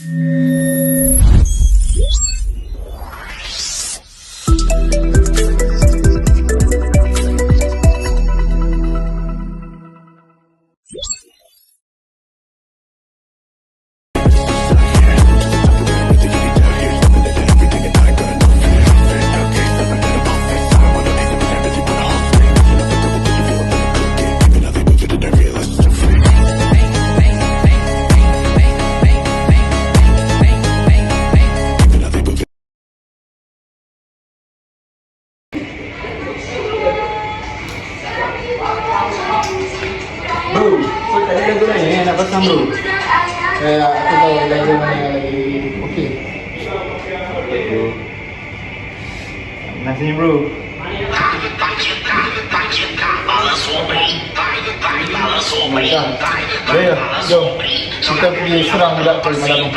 Mm-hmm. Pasang bro? Eh, aku tahu lagu mana yang lagi okey. Bro. Nasi bro. Macam, ya, jom kita pergi serang budak tu malam.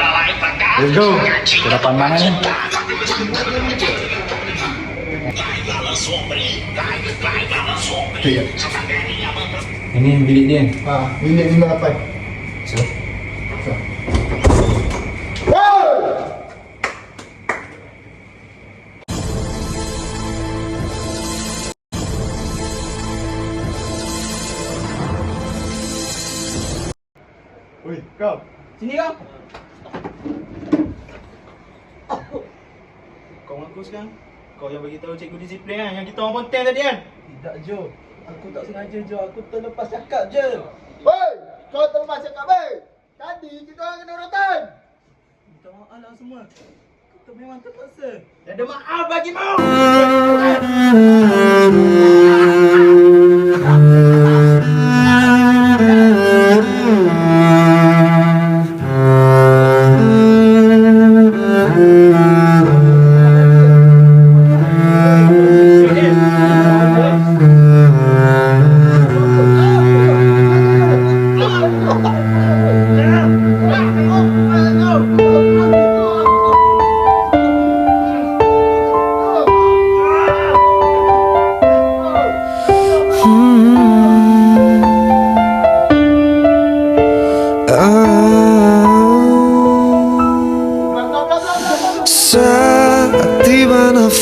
Let's go. Kita dah pandang ni. Okay, ya. Ini bilik dia. Ha, minit 58. Oi, kau. Sini kau. Kau mengaku sekarang. Kau yang bagi tahu cikgu disiplin kan yang kita orang ponteng tadi kan? Tidak Jo, aku tak sengaja Jo, aku terlepas cakap je. Hei, kau terlepas cakap baik. Tadi kita orang kena urutan. Minta maaf lah semua. Kita memang terpaksa. Ada maaf bagi mau.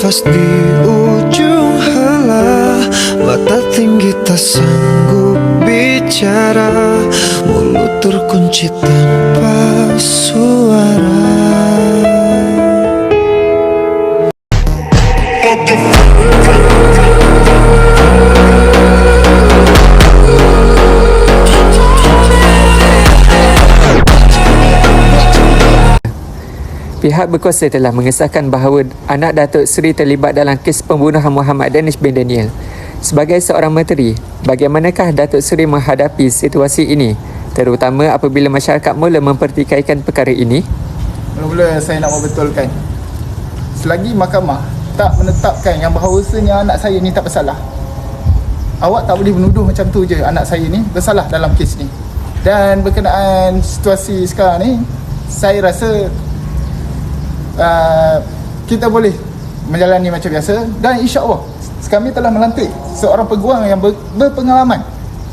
Nafas di ujung hala Mata tinggi tak sanggup bicara. Mulut terkunci tanpa suara Pihak berkuasa telah mengesahkan bahawa anak Datuk Seri terlibat dalam kes pembunuhan Muhammad Danish bin Daniel. Sebagai seorang menteri, bagaimanakah Datuk Seri menghadapi situasi ini terutama apabila masyarakat mula mempertikaikan perkara ini? Mula-mula saya nak membetulkan Selagi mahkamah tak menetapkan yang bahawasanya anak saya ni tak bersalah Awak tak boleh menuduh macam tu je anak saya ni bersalah dalam kes ni Dan berkenaan situasi sekarang ni Saya rasa uh, Kita boleh menjalani macam biasa Dan insya Allah kami telah melantik seorang peguam yang ber, berpengalaman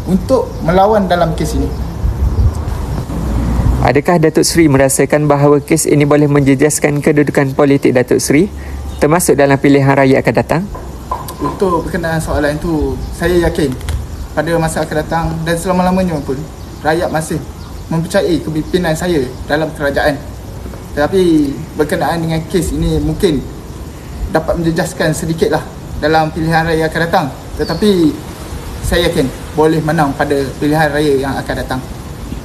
Untuk melawan dalam kes ini Adakah Datuk Seri merasakan bahawa kes ini boleh menjejaskan kedudukan politik Datuk Seri termasuk dalam pilihan raya akan datang? Untuk berkenaan soalan itu Saya yakin Pada masa akan datang Dan selama-lamanya pun Rakyat masih Mempercayai kepimpinan saya Dalam kerajaan Tetapi Berkenaan dengan kes ini Mungkin Dapat menjejaskan sedikit lah Dalam pilihan raya akan datang. Tetapi Saya yakin Boleh menang pada pilihan raya yang akan datang.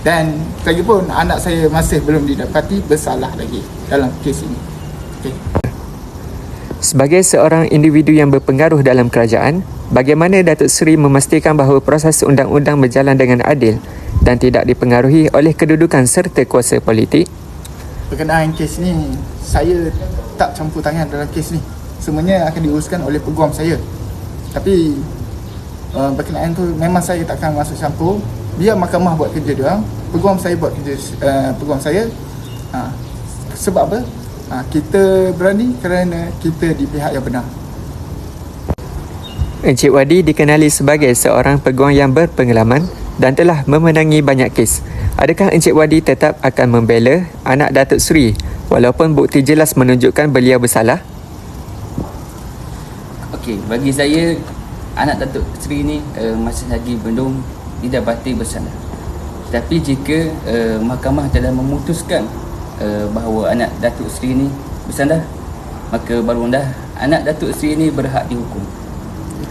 Dan Lagipun Anak saya masih belum didapati Bersalah lagi Dalam kes ini. Okay Sebagai seorang individu yang berpengaruh dalam kerajaan, bagaimana Datuk Seri memastikan bahawa proses undang-undang berjalan dengan adil dan tidak dipengaruhi oleh kedudukan serta kuasa politik? Berkenaan kes ni saya tak campur tangan dalam kes ni. Semuanya akan diuruskan oleh peguam saya. Tapi uh, berkenaan tu memang saya takkan masuk campur. Biar mahkamah buat kerja dia peguam saya buat kerja uh, peguam saya. Uh, sebab apa? Uh, kita berani kerana kita di pihak yang benar. Encik Wadi dikenali sebagai seorang peguam yang berpengalaman dan telah memenangi banyak kes. Adakah Encik Wadi tetap akan membela anak Datuk Seri walaupun bukti jelas menunjukkan beliau bersalah? Okey, bagi saya anak Datuk Seri ni uh, masih lagi belum didapati bersalah. Tapi jika uh, mahkamah telah memutuskan uh, bahawa anak Datuk Seri ni bersalah, maka barulah anak Datuk Seri ni berhak dihukum.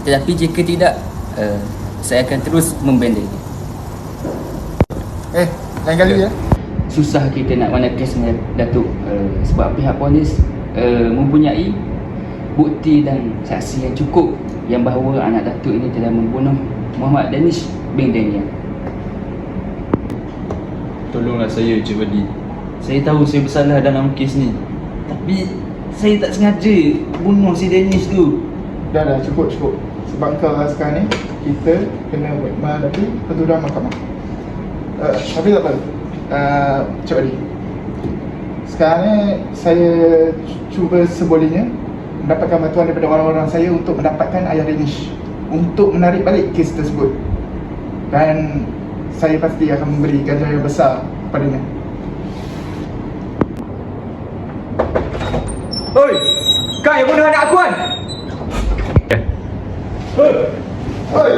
Tetapi jika tidak, uh, saya akan terus membela dia. Eh, lain kali ya. susah kita nak mana kes dengan Datuk uh, sebab pihak polis uh, mempunyai bukti dan saksi yang cukup yang bahawa anak Datuk ini telah membunuh Muhammad Danish bin Daniel. Tolonglah saya Encik Wadi. Saya tahu saya bersalah dalam kes ni. Tapi saya tak sengaja bunuh si Danish tu. Dah dah cukup cukup. Sebab kau sekarang ni kita kena buat menghadapi ketuduhan mahkamah. Uh, tapi tak apa. Uh, Cik Wadi. Sekarang ni saya cuba sebolehnya mendapatkan bantuan daripada orang-orang saya untuk mendapatkan ayah Danish untuk menarik balik kes tersebut. Dan saya pasti akan memberi ganjaran yang besar kepadanya. Oi, kau yang bunuh anak aku kan? Oi,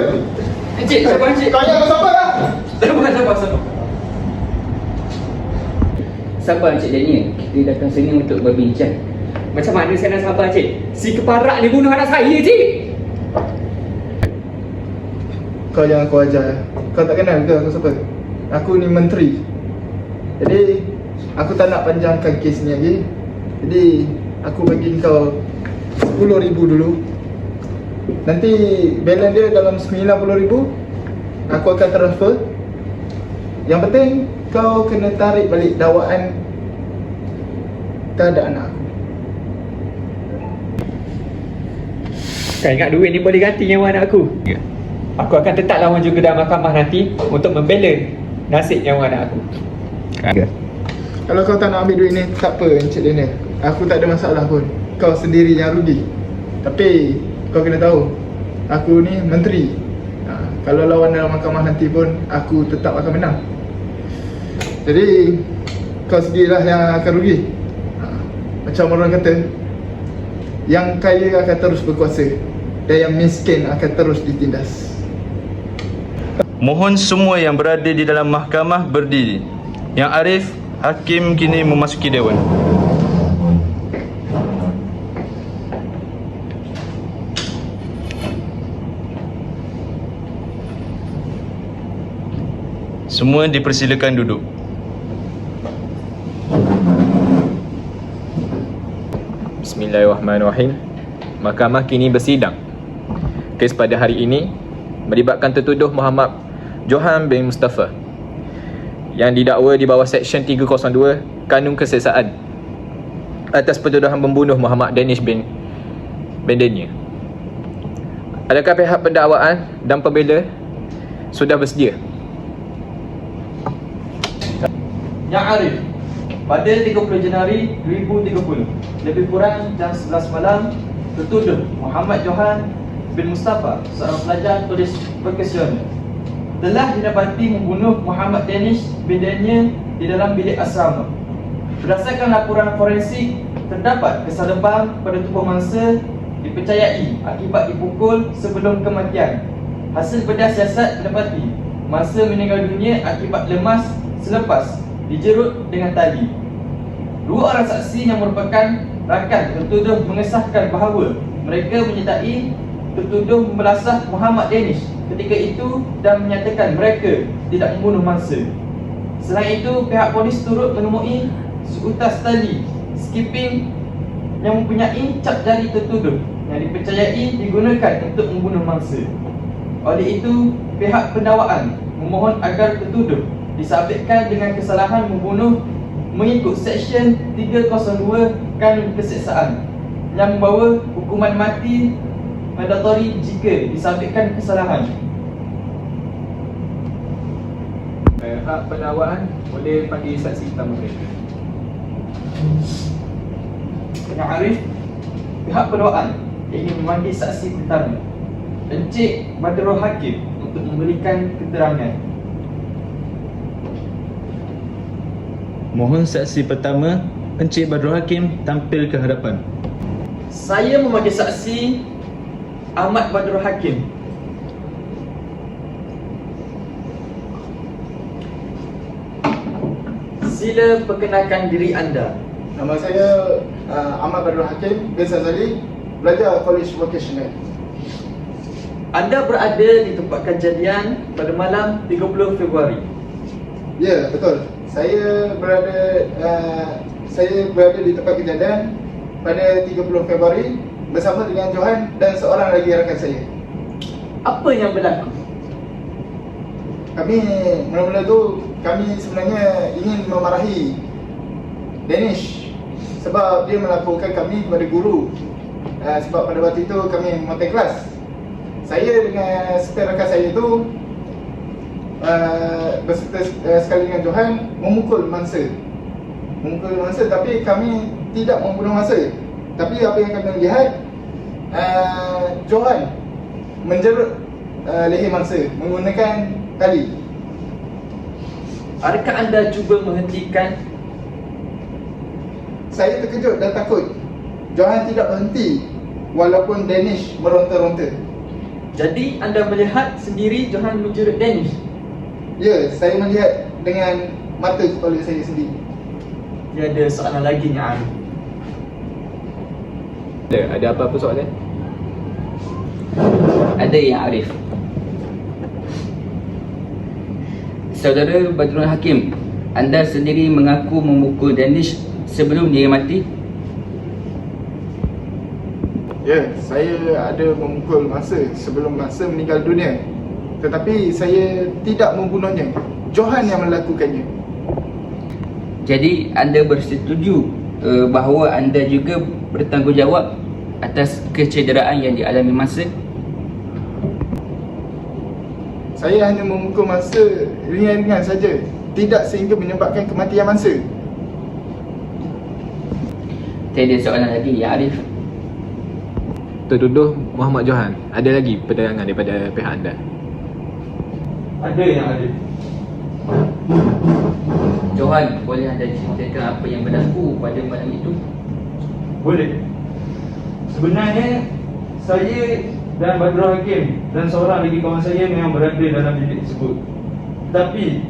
Encik, siapa encik? kau yang siapa dah? Sabar, sabar, sabar. Sabar Encik Daniel, kita datang sini untuk berbincang. Macam mana saya nak sabar cik? Si keparak ni bunuh anak saya cik! Kau jangan kau ajar Kau tak kenal ke aku siapa? Aku ni menteri Jadi Aku tak nak panjangkan kes ni lagi Jadi Aku bagi kau RM10,000 dulu Nanti balance dia dalam RM90,000 Aku akan transfer Yang penting Kau kena tarik balik dakwaan Terhadap anak aku. Kau ingat duit ni boleh ganti nyawa anak aku? Ya. Aku akan tetap lawan juga dalam mahkamah nanti untuk membela nasib nyawa anak aku. Kalau kau tak nak ambil duit ni Tak apa Encik Daniel Aku tak ada masalah pun. Kau sendiri yang rugi. Tapi Kau kena tahu Aku ni menteri Kalau lawan dalam mahkamah nanti pun Aku tetap akan menang Jadi Kau sendirilah yang akan rugi ha, Macam orang kata Yang kaya akan terus berkuasa Dan yang miskin akan terus ditindas Mohon semua yang berada di dalam mahkamah berdiri. Yang Arif, hakim kini memasuki dewan. Semua dipersilakan duduk. Bismillahirrahmanirrahim. Mahkamah kini bersidang. Kes pada hari ini melibatkan tertuduh Muhammad Johan bin Mustafa yang didakwa di bawah Seksyen 302 Kanun Kesesaan atas pertuduhan membunuh Muhammad Danish bin Daniel. Adakah pihak pendakwaan dan pembela sudah bersedia? Yang Arif Pada 30 Januari 2030 Lebih kurang jam 11 malam Tertuduh Muhammad Johan bin Mustafa Seorang pelajar tulis profesional. Telah didapati membunuh Muhammad Danish bin Daniel Di dalam bilik asrama. Berdasarkan laporan forensik Terdapat kesan lebam pada tubuh mangsa Dipercayai akibat dipukul sebelum kematian. Hasil bedah siasat mendapati Mangsa meninggal dunia akibat lemas selepas dijerut dengan tali. Dua orang saksi yang merupakan rakan tertuduh mengesahkan bahawa mereka menyertai tertuduh membelasah Muhammad Danish ketika itu dan menyatakan mereka tidak membunuh mangsa. Selain itu, pihak polis turut menemui seutas tali skipping yang mempunyai cap jari tertuduh yang dipercayai digunakan untuk membunuh mangsa. Oleh itu, pihak pendakwaan memohon agar tertuduh disabitkan dengan kesalahan membunuh mengikut Seksyen 302 Kanun Keseksaan yang membawa hukuman mati mandatori jika disabitkan kesalahan. Pihak pendakwaan boleh panggil saksi utama mereka. Yang Arif, pihak pendakwaan ingin memanggil saksi pertama Encik Badrul Hakim untuk memberikan keterangan. Mohon saksi pertama Encik Badrul Hakim tampil ke hadapan. Saya memanggil saksi Ahmad Badrul Hakim. Sila perkenalkan diri anda. Nama saya uh, Ahmad Badrul Hakim bin Sazali, belajar College Vocational. Anda berada di tempat kejadian pada malam 30 Februari. Ya, betul. Saya berada uh, saya berada di tempat kejadian pada 30 Februari bersama dengan Johan dan seorang lagi rakan saya. Apa yang berlaku? Kami mula-mula tu kami sebenarnya ingin memarahi Danish sebab dia melaporkan kami kepada guru. Uh, sebab pada waktu itu kami memotong kelas. Saya dengan setelah rakan saya tu uh, berserta uh, sekali dengan Johan memukul mangsa. Memukul mangsa tapi kami tidak membunuh mangsa. Tapi apa yang kami lihat uh, Johan menjerut uh, leher mangsa menggunakan tali. Adakah anda cuba menghentikan Saya terkejut dan takut. Johan tidak berhenti walaupun Danish meronta-ronta. Jadi anda melihat sendiri Johan menjerut Danish. Ya, saya melihat dengan mata kepala saya sendiri. Dia ada soalan lagi ni Arif. Ada, ada apa-apa soalan? Ada yang Arif Saudara Badrul Hakim Anda sendiri mengaku memukul Danish sebelum dia mati Ya, saya ada memukul masa sebelum masa meninggal dunia. Tetapi saya tidak membunuhnya. Johan yang melakukannya. Jadi anda bersetuju uh, bahawa anda juga bertanggungjawab atas kecederaan yang dialami masa Saya hanya memukul masa ringan-ringan saja. Tidak sehingga menyebabkan kematian mangsa. Tiada soalan lagi ya Arif Tertuduh Muhammad Johan. Ada lagi penerangan daripada pihak anda? Ada yang ada. Johan boleh anda ceritakan apa yang berlaku pada malam itu Boleh. Sebenarnya saya dan Badrul Hakim dan seorang lagi kawan saya memang berada dalam bilik tersebut. Tapi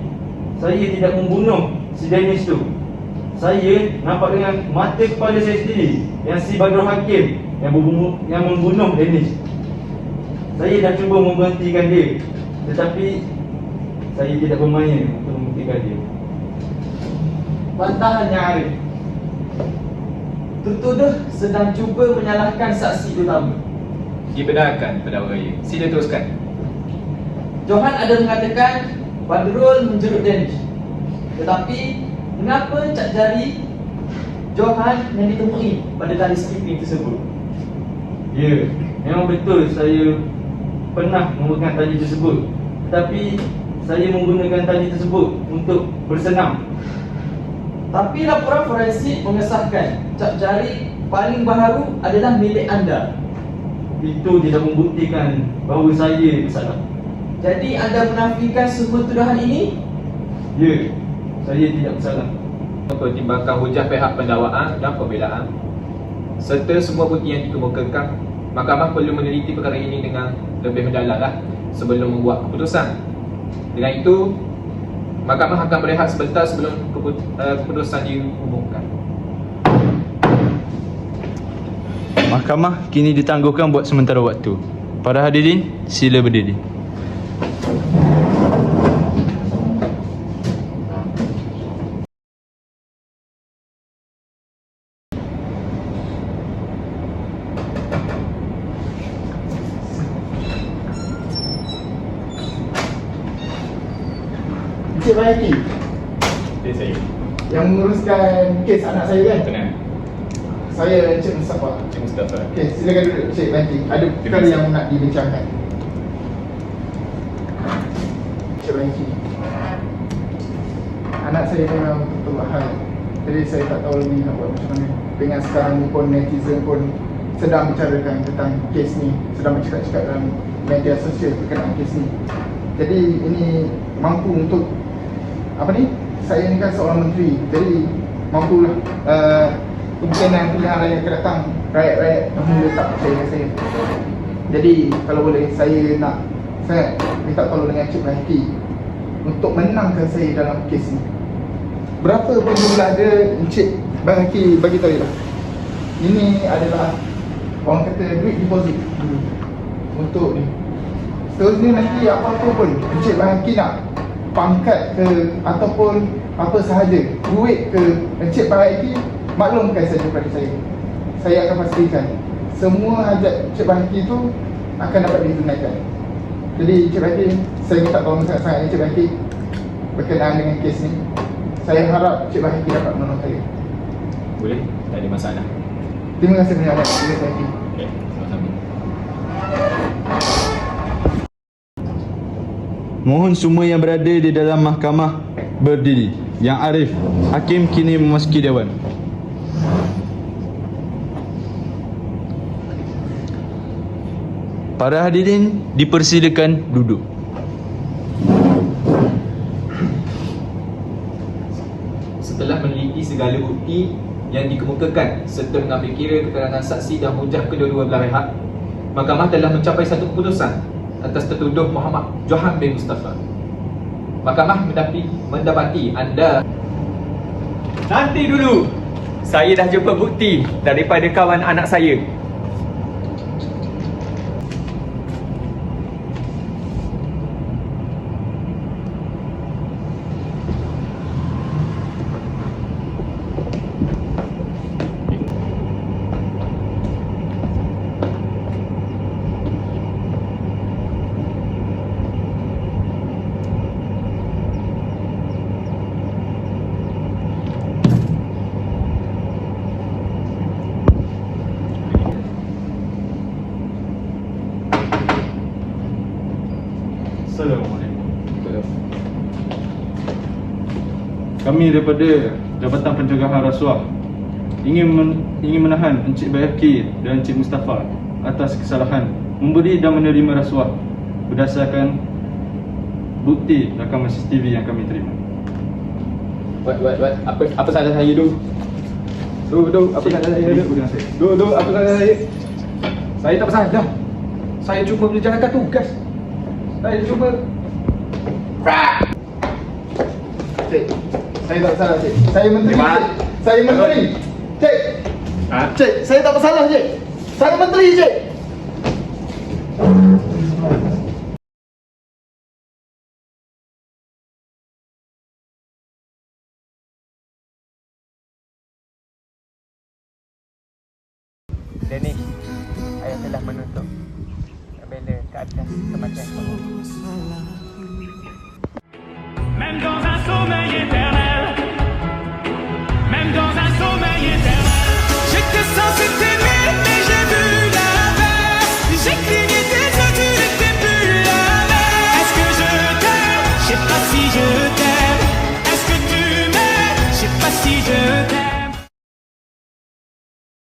saya tidak membunuh si Dennis tu. Saya nampak dengan mata kepala saya sendiri yang si Badrul Hakim yang membunuh, yang membunuh Dennis. Saya dah cuba memberhentikan dia tetapi saya tidak bermaya untuk membuktikan dia. Bantahannya Arif. Tertuduh sedang cuba menyalahkan saksi utama. Dibenarkan pendakwa raya. Sila teruskan. Johan ada mengatakan Badrul menjerut Danish. Tetapi mengapa cap jari Johan yang ditemui pada tali skipping tersebut? Ya, memang betul saya pernah memegang tali tersebut. Tetapi saya menggunakan tali tersebut untuk bersenam. Tapi laporan forensik mengesahkan cap jari paling baharu adalah milik anda. Itu tidak membuktikan bahawa saya bersalah. Jadi anda menafikan semua tuduhan ini? Ya, saya tidak bersalah. Pertimbangkan hujah pihak pendakwaan dan pembelaan serta semua bukti yang dikemukakan, mahkamah perlu meneliti perkara ini dengan lebih mendalam lah sebelum membuat keputusan. Dengan itu, mahkamah akan berehat sebentar sebelum uh, keputusan diumumkan. Mahkamah kini ditangguhkan buat sementara waktu. Para hadirin, sila berdiri. Encik Bayaki Itu saya. Yang menguruskan kes anak saya kan? Tenang. Saya Encik Mustafa. Encik Mustafa. Okey, silakan duduk Encik Bayaki. Ada perkara yang nak dibincangkan. Encik Bayaki. Anak saya memang betul hal. Jadi saya tak tahu lagi nak buat macam mana. Dengan sekarang ni pun netizen pun sedang bicarakan tentang kes ni. Sedang bercakap-cakap dalam media sosial berkenaan kes ni. Jadi ini mampu untuk apa ni? Saya ni kan seorang menteri jadi mampulah uh, kemungkinan pilihan raya akan datang rakyat-rakyat mula tak percaya dengan saya jadi kalau boleh saya nak saya minta tolong dengan Cik Mahdi untuk menangkan saya dalam kes ni. Berapa pun jumlah dia Encik Bahaki bagi tahu lah ini adalah orang kata duit deposit. Dulu untuk ni. Seterusnya nanti apa-apa pun Encik Bahaki nak pangkat ke ataupun apa sahaja duit ke Encik Bahaki maklumkan saja kepada saya. Saya akan pastikan semua hajat Encik Bahaki tu akan dapat ditunaikan. Jadi Encik Bahaki saya minta tolong sangat-sangat Encik Bahaki berkenaan dengan kes ni. Saya harap Encik Bahaki dapat menolong saya. Boleh? Tak ada masalah. terima kasih banyak Encik Bahaki Okey, Mohon semua yang berada di dalam mahkamah berdiri. Yang Arif, hakim kini memasuki dewan. Para hadirin dipersilakan duduk. Setelah meneliti segala bukti yang dikemukakan serta mengambil kira keterangan saksi dan hujah kedua-dua belah pihak, Mahkamah telah mencapai satu keputusan atas tertuduh Muhammad Johan bin Mustafa. Mahkamah mendapati, mendapati anda Nanti dulu. Saya dah jumpa bukti daripada kawan anak saya. Kami daripada Jabatan Pencegahan Rasuah ingin men, ingin menahan Encik Bayaki dan Encik Mustafa atas kesalahan memberi dan menerima rasuah berdasarkan bukti rakaman CCTV yang kami terima. What, what, what? Apa, apa salah saya tu? Tu, tu, apa salah saya tu? Tu, tu, apa salah saya? Saya tak bersalah. Saya cuma menjalankan tugas. Saya cuma... Cik, saya tak bersalah cik. Saya menteri. Cik. Saya menteri. Cik. Ha? Cik, saya tak bersalah cik. Saya menteri cik. Danish, ayah telah menuntut bela ke atas kematian kamu. get down.